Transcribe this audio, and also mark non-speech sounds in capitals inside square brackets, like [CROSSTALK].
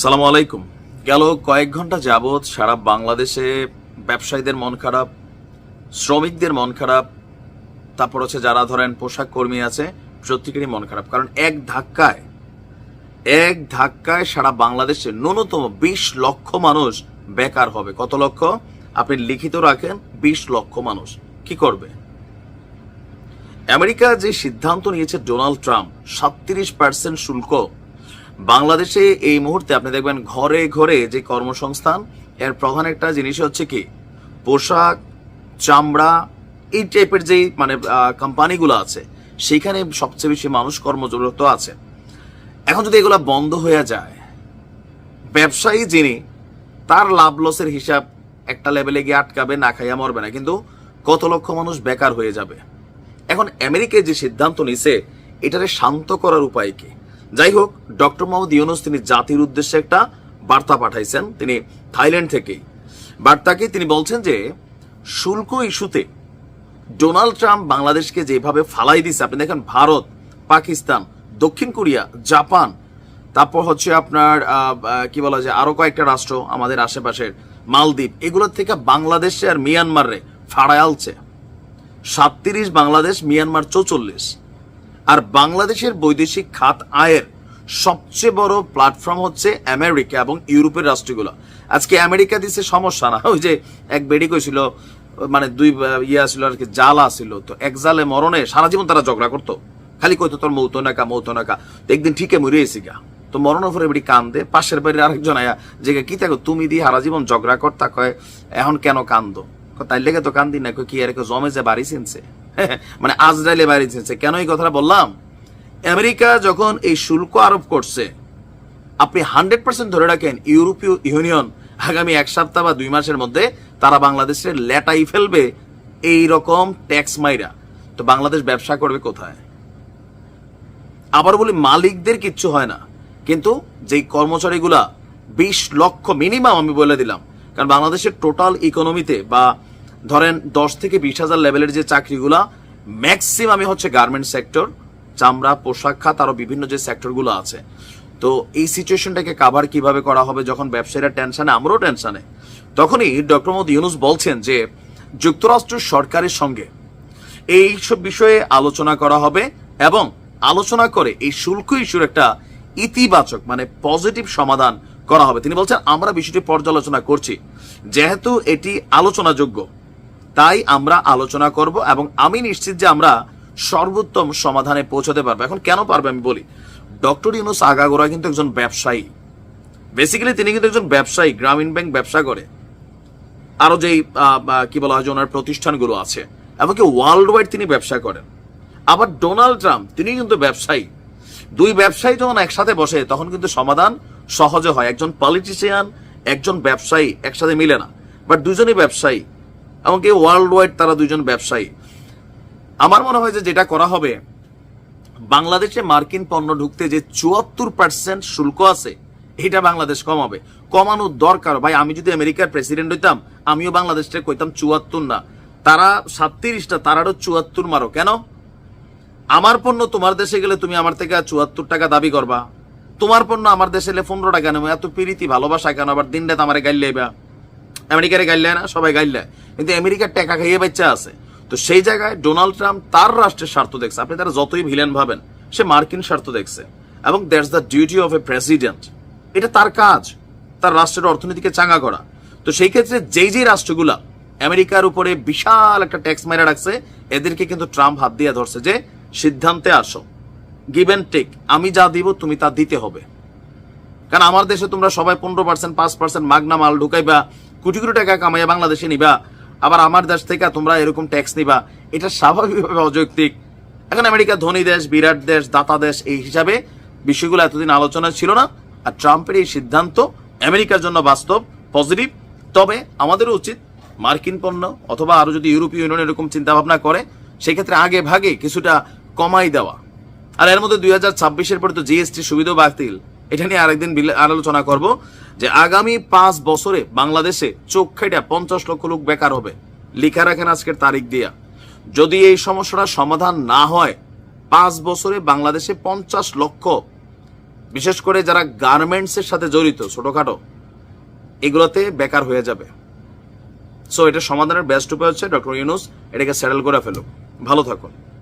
সালামু আলাইকুম। গেল কয়েক ঘণ্টা যাবৎ সারা বাংলাদেশে ব্যবসায়ীদের মন খারাপ, শ্রমিকদের মন খারাপ, তারপর হচ্ছে যারা ধরেন পোশাক কর্মী আছে, প্রত্যেকেরই মন খারাপ। কারণ এক ধাক্কায় এক ধাক্কায় সারা বাংলাদেশে ন্যূনতম বিশ লক্ষ মানুষ বেকার হবে। কত লক্ষ? আপনি লিখিত রাখেন, বিশ লক্ষ মানুষ। কি করবে? আমেরিকা যে সিদ্ধান্ত নিয়েছে ডোনাল্ড ট্রাম্প, সাতত্রিশ পার্সেন্ট শুল্ক বাংলাদেশে এই মুহূর্তে আপনি দেখবেন ঘরে ঘরে যে কর্মসংস্থান, এর প্রধান একটা জিনিস হচ্ছে কি? পোশাক, চামড়া, এই টাইপের যে মানে কোম্পানিগুলো আছে, সেখানে সবচেয়ে বেশি মানুষ কর্মজরত আছে। এখন যদি এগুলা বন্ধ হয়ে যায়, ব্যবসায়ী যিনি, তার লাভ লসের হিসাব একটা লেভেলে গিয়ে আটকাবে, না খাইয়া মরবে না। কিন্তু কত লক্ষ মানুষ বেকার হয়ে যাবে? এখন আমেরিকায় যে সিদ্ধান্ত নিছে, এটারে শান্ত করার উপায় কি? যাই হোক ডক্টর মোহাম্মদ ইউনুস তিনি জাতির উদ্দেশ্যে একটা বার্তা পাঠাইছেন, তিনি থাইল্যান্ড থেকেই। বার্তাকে তিনি বলছেন যে, শুল্ক ইস্যুতে ডোনাল্ড ট্রাম্প বাংলাদেশকে যেভাবে ফালাই দিছে আপনি দেখেন ভারত, পাকিস্তান, দক্ষিণ কোরিয়া, জাপান, তারপর হচ্ছে আপনার কি বলা যায়, আরও কয়েকটা রাষ্ট্র আমাদের আশেপাশের, মালদ্বীপ, এগুলোর থেকে বাংলাদেশে আর মিয়ানমারে ফাড়ায় আলছে। সাতত্রিশ বাংলাদেশ, মিয়ানমার চৌচল্লিশ। আর বাংলাদেশের বৈদেশিক খাত আয়ের সবচেয়ে বড় প্ল্যাটফর্ম হচ্ছে আমেরিকা এবং ইউরোপের রাষ্ট্রগুলো। আজকে আমেরিকা দিছে সমস্যা না, ওই যে এক বেডি কইছিল মানে দুই ইয়ে ইয়া ছিল আর কি জালা ছিল, তো এক জালে মরণে সারা জীবন তারা ঝগড়া করতো। খালি কইতো, তোর মৌত নাকা মৌত নাকা। তো একদিন ঠিকই মরে এসি গা। তো মরণের বেডি কান্দে, পাশের বাড়ির আরেকজন আয়া, যে কি থাকো তুমি দিয়ে সারা জীবন ঝগড়া করতা, কয়, এখন কেন কান্দো? তাই লেগে তো কান্দি না। কি আর জমে যে বাড়ি চিনছে [LAUGHS] মানে আজরাইলে বাড়ি চিনছে কেন এই কথাটা বললাম? আমেরিকা যখন এই শুল্ক আরোপ করছে, আপনি হান্ড্রেড পার্সেন্ট ধরে রাখেন ইউরোপীয় ইউনিয়ন আগামী এক সপ্তাহ বা দুই মাসের মধ্যে তারা বাংলাদেশের লেটাই ফেলবে এই রকম ট্যাক্স মাইরা। তো বাংলাদেশ ব্যবসা করবে কোথায়? আবার বলি, মালিকদের কিচ্ছু হয় না। কিন্তু যেই কর্মচারীগুলা বিশ লক্ষ মিনিমাম আমি বলে দিলাম, কারণ বাংলাদেশের টোটাল ইকোনমিতে বা ধরেন দশ থেকে বিশ হাজার লেভেলের যে চাকরিগুলা ম্যাক্সিমামই হচ্ছে গার্মেন্ট সেক্টর চামড়া, পোশাক, খাত, আরও বিভিন্ন যে সেক্টরগুলো আছে। তো এই সিচুয়েশনটাকে কাভার কীভাবে করা হবে যখন ব্যবসায়ীরা টেনশনে আমরাও টেনশনে তখনই ডক্টর মোহাম্মদ ইউনুস বলছেন যে, যুক্তরাষ্ট্র সরকারের সঙ্গে এই সব বিষয়ে আলোচনা করা হবে এবং আলোচনা করে এই শুল্ক ইস্যুর একটা ইতিবাচক মানে পজিটিভ সমাধান করা হবে। তিনি বলছেন, আমরা বিষয়টি পর্যালোচনা করছি। যেহেতু এটি আলোচনাযোগ্য তাই আমরা আলোচনা করব এবং আমি নিশ্চিত যে আমরা সর্বোত্তম সমাধানে পৌঁছাতে পারব। এখন কেন পারবে আমি বলি? ডক্টর ইউনুস আগাগোড়া কিন্তু একজন ব্যবসায়ী। বেসিক্যালি তিনি কিন্তু একজন ব্যবসায়ী, গ্রামীণ ব্যাংক ব্যবসা করে। আরও যেই কি বলা হয় যে ওনার প্রতিষ্ঠানগুলো আছে। এমনকি ওয়ার্ল্ড ওয়াইড তিনি ব্যবসা করেন। আবার ডোনাল্ড ট্রাম্প, তিনি কিন্তু ব্যবসায়ী। দুই ব্যবসায়ী যখন একসাথে বসে, তখন কিন্তু সমাধান সহজে হয়। একজন পলিটিশিয়ান একজন ব্যবসায়ী একসাথে মিলে না। বাট দুজনই ব্যবসায়ী। এমনকি ওয়ার্ল্ড ওয়াইড তারা দুজন ব্যবসায়ী। আমার মনে হয় যে যেটা করা হবে, বাংলাদেশে মার্কিন পণ্য ঢুকতে যে চুয়াত্তর পার্সেন্ট শুল্ক আছে, এটা বাংলাদেশ কমাবে। কমানোর দরকার। ভাই, আমি যদি আমেরিকার প্রেসিডেন্ট হইতাম, আমিও বাংলাদেশটা কইতাম চুয়াত্তর না। তারা সাতত্রিশটা, তারারও চুয়াত্তর মারো। কেন? আমার পণ্য তোমার দেশে গেলে তুমি আমার থেকে চুয়াত্তর টাকা দাবি করবা। তোমার পণ্য আমার দেশে এলে পনেরো টাকা নেব। এত প্রীতি, ভালোবাসা কেন? আবার দিন রাত আমার গাইলে আমেরিকারে গাইলে না, সবাই গাইলে। কিন্তু আমেরিকার টাকা খাইয়ে বাচ্চা আছে। তো সেই জায়গায় ডোনাল্ড ট্রাম্প তার রাষ্ট্রের স্বার্থ দেখছে। আপনি তারা যতই ভিলেন ভাবেন, সে মার্কিন স্বার্থ দেখছে। এবং that's the duty of a president এটা তার কাজ। তার রাষ্ট্রের অর্থনীতিকে চাঙ্গা করা। তো সেই ক্ষেত্রে যেই যেই রাষ্ট্রগুলা আমেরিকার উপরে বিশাল একটা ট্যাক্স মেরে রাখছে, এদেরকে কিন্তু ট্রাম্প হাত দিয়ে ধরছে যে, সিদ্ধান্তে আসো। গিভ অ্যান্ড টেক আমি যা দিব, তুমি তা দিতে হবে। কারণ আমার দেশে তোমরা সবাই পনেরো পার্সেন্ট পাঁচ পার্সেন্ট মাগনা মাল ঢুকাইবা কোটি কোটি টাকা কামাইয়া বাংলাদেশে নিবা। আবার আমার দেশ থেকে তোমরা এরকম ট্যাক্স নিবা। এটা স্বাভাবিকভাবে অযৌক্তিক। এখন আমেরিকা ধনী দেশ, বিরাট দেশ, দাতা দেশ, এই হিসাবে বিষয়গুলো এতদিন আলোচনা ছিল না। আর ট্রাম্পের এই সিদ্ধান্ত আমেরিকার জন্য বাস্তব পজিটিভ তবে আমাদেরও উচিত মার্কিন পণ্য অথবা আরও যদি ইউরোপীয় ইউনিয়ন এরকম চিন্তা ভাবনা করে, সেক্ষেত্রে আগে ভাগে কিছুটা কমাই দেওয়া। আর এর মধ্যে দুই হাজার ছাব্বিশের পরে তো জিএসটি সুবিধা বাতিল। এটা নিয়ে আরেকদিন আলোচনা করব যে আগামী পাঁচ বছরে বাংলাদেশে চোখ খেটে পঞ্চাশ লক্ষ লোক বেকার হবে। লিখা রাখেন আজকের তারিখ দিয়া। যদি এই সমস্যাটা সমাধান না হয়, পাঁচ বছরে বাংলাদেশে পঞ্চাশ লক্ষ, বিশেষ করে যারা গার্মেন্টসের সাথে জড়িত, ছোটখাটো, এগুলোতে বেকার হয়ে যাবে। সো এটা সমাধানের বেস্ট উপায় হচ্ছে ডক্টর ইউনুস এটাকে সেটেল করে ফেলুক। ভালো থাকুন।